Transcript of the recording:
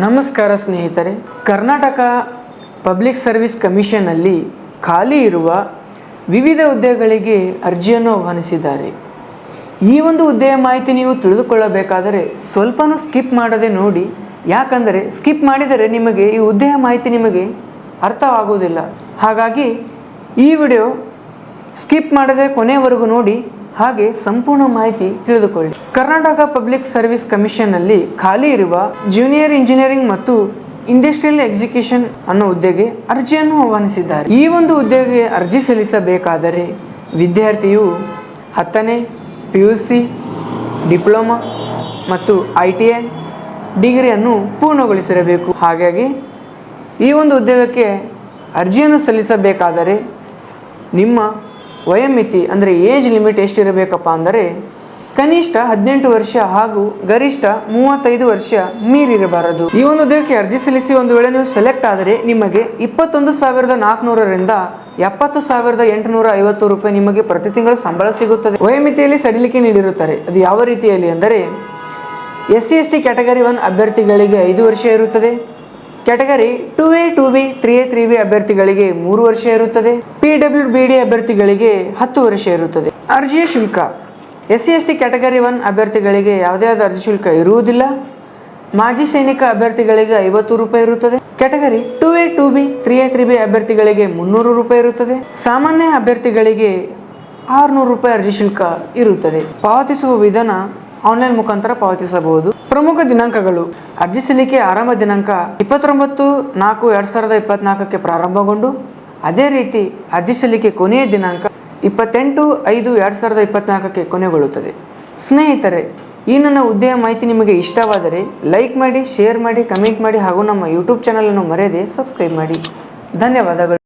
ನಮಸ್ಕಾರ ಸ್ನೇಹಿತರೆ. Karnataka public service ಕಮಿಷನಲ್ಲಿ ಖಾಲಿ ಇರುವ ವಿವಿಧ ಹುದ್ದೆಗಳಿಗೆ ಅರ್ಜಿಯನ್ನು ಆಹ್ವಾನಿಸಿದ್ದಾರೆ ಈ ಒಂದು ಹುದ್ದೆಯ ಮಾಹಿತಿ ನೀವು ತಿಳಿದುಕೊಳ್ಳಬೇಕಾದರೆ ಸ್ವಲ್ಪನೂ ಸ್ಕಿಪ್ ಮಾಡದೆ ನೋಡಿ. ಯಾಕಂದರೆ ಸ್ಕಿಪ್ ಮಾಡಿದರೆ ನಿಮಗೆ ಈ ಹುದ್ದೆಯ ಮಾಹಿತಿ ನಿಮಗೆ ಅರ್ಥವಾಗುವುದಿಲ್ಲ. ಹಾಗಾಗಿ ಈ ವಿಡಿಯೋ ಸ್ಕಿಪ್ ಮಾಡದೆ ಕೊನೆಯವರೆಗೂ ನೋಡಿ. ಹಾಗೆ ಸಂಪೂರ್ಣ ಮಾಹಿತಿ ತಿಳಿದುಕೊಳ್ಳಿ. ಕರ್ನಾಟಕ ಪಬ್ಲಿಕ್ ಸರ್ವಿಸ್ ಕಮಿಷನ್ನಲ್ಲಿ ಖಾಲಿ ಇರುವ ಜೂನಿಯರ್ ಇಂಜಿನಿಯರಿಂಗ್ ಮತ್ತು ಇಂಡಸ್ಟ್ರಿಯಲ್ ಎಕ್ಸಿಕ್ಯೂಷನ್ ಅನ್ನೋ ಹುದ್ದೆಗೆ ಅರ್ಜಿಯನ್ನು ಆಹ್ವಾನಿಸಿದ್ದಾರೆ. ಈ ಒಂದು ಹುದ್ದೆಗೆ ಅರ್ಜಿ ಸಲ್ಲಿಸಬೇಕಾದರೆ ವಿದ್ಯಾರ್ಥಿಯು ಹತ್ತನೇ ಪಿ ಯು ಸಿ ಡಿಪ್ಲೊಮಾ ಮತ್ತು ಐ ಟಿ ಐ ಡಿಗ್ರಿಯನ್ನು ಪೂರ್ಣಗೊಳಿಸಿರಬೇಕು. ಹಾಗಾಗಿ ಈ ಒಂದು ಉದ್ಯೋಗಕ್ಕೆ ಅರ್ಜಿಯನ್ನು ಸಲ್ಲಿಸಬೇಕಾದರೆ ನಿಮ್ಮ ವಯೋಮಿತಿ ಅಂದರೆ ಏಜ್ ಲಿಮಿಟ್ ಎಷ್ಟಿರಬೇಕಪ್ಪ ಅಂದರೆ ಕನಿಷ್ಠ ಹದಿನೆಂಟು ವರ್ಷ ಹಾಗೂ ಗರಿಷ್ಠ ಮೂವತ್ತೈದು ವರ್ಷ ಮೀರಿರಬಾರದು. ಈ ಒಂದು ಉದ್ಯೋಗಕ್ಕೆ ಅರ್ಜಿ ಸಲ್ಲಿಸಿ ಒಂದು ವೇಳೆ ನೀವು ಸೆಲೆಕ್ಟ್ ಆದರೆ ನಿಮಗೆ ಇಪ್ಪತ್ತೊಂದು ಸಾವಿರದ ನಾಲ್ಕುನೂರರಿಂದ ಎಪ್ಪತ್ತು ಸಾವಿರದ ಎಂಟುನೂರ ಐವತ್ತು ರೂಪಾಯಿ ನಿಮಗೆ ಪ್ರತಿ ತಿಂಗಳು ಸಂಬಳ ಸಿಗುತ್ತದೆ. ವಯೋಮಿತಿಯಲ್ಲಿ ಸಡಿಲಿಕೆ ನೀಡಿರುತ್ತಾರೆ. ಅದು ಯಾವ ರೀತಿಯಲ್ಲಿ ಅಂದರೆ S C S T category one ಅಭ್ಯರ್ಥಿಗಳಿಗೆ ಐದು ವರ್ಷ ಇರುತ್ತದೆ. Category two A, two B, three A, three B ಅಭ್ಯರ್ಥಿಗಳಿಗೆ ಮೂರು ವರ್ಷ ಇರುತ್ತದೆ. ಪಿ ಡಬ್ಲ್ಯೂ ಬಿ ಡಿ ಅಭ್ಯರ್ಥಿಗಳಿಗೆ ಹತ್ತು ವರ್ಷ ಇರುತ್ತದೆ. ಅರ್ಜಿಯ ಶುಲ್ಕ. S C S T category one ಅಭ್ಯರ್ಥಿಗಳಿಗೆ ಯಾವುದೇ ಆದ ಅರ್ಜಿ ಶುಲ್ಕ ಇರುವುದಿಲ್ಲ. ಮಾಜಿ ಸೈನಿಕ ಅಭ್ಯರ್ಥಿಗಳಿಗೆ ಐವತ್ತು ರೂಪಾಯಿ ಇರುತ್ತದೆ. Category two A, two B, three A, three B ಅಭ್ಯರ್ಥಿಗಳಿಗೆ ಮುನ್ನೂರು ರೂಪಾಯಿ ಇರುತ್ತದೆ. ಸಾಮಾನ್ಯ ಅಭ್ಯರ್ಥಿಗಳಿಗೆ ಆರುನೂರು ರೂಪಾಯಿ ಅರ್ಜಿ ಶುಲ್ಕ ಇರುತ್ತದೆ. ಪಾವತಿಸುವ ವಿಧಾನ ಆನ್ಲೈನ್ ಮುಖಾಂತರ ಪಾವತಿಸಬಹುದು. ಪ್ರಮುಖ ದಿನಾಂಕಗಳು. ಅರ್ಜಿ ಸಲ್ಲಿಕೆ ಆರಂಭ ದಿನಾಂಕ ಇಪ್ಪತ್ತೊಂಬತ್ತು ನಾಲ್ಕು ಎರಡು ಸಾವಿರದ ಇಪ್ಪತ್ನಾಲ್ಕಕ್ಕೆ ಪ್ರಾರಂಭಗೊಂಡು, ಅದೇ ರೀತಿ ಅರ್ಜಿ ಸಲ್ಲಿಕೆ ಕೊನೆಯ ದಿನಾಂಕ ಇಪ್ಪತ್ತೆಂಟು ಐದು ಎರಡು ಸಾವಿರದ ಇಪ್ಪತ್ನಾಲ್ಕಕ್ಕೆ ಕೊನೆಗೊಳ್ಳುತ್ತದೆ. ಸ್ನೇಹಿತರೆ, ಈ ನನ್ನ ಉದ್ಯಮ ಮಾಹಿತಿ ನಿಮಗೆ ಇಷ್ಟವಾದರೆ ಲೈಕ್ ಮಾಡಿ, ಶೇರ್ ಮಾಡಿ, ಕಮೆಂಟ್ ಮಾಡಿ ಹಾಗೂ ನಮ್ಮ ಯೂಟ್ಯೂಬ್ ಚಾನಲನ್ನು ಮರೆಯದೆ ಸಬ್ಸ್ಕ್ರೈಬ್ ಮಾಡಿ. ಧನ್ಯವಾದಗಳು.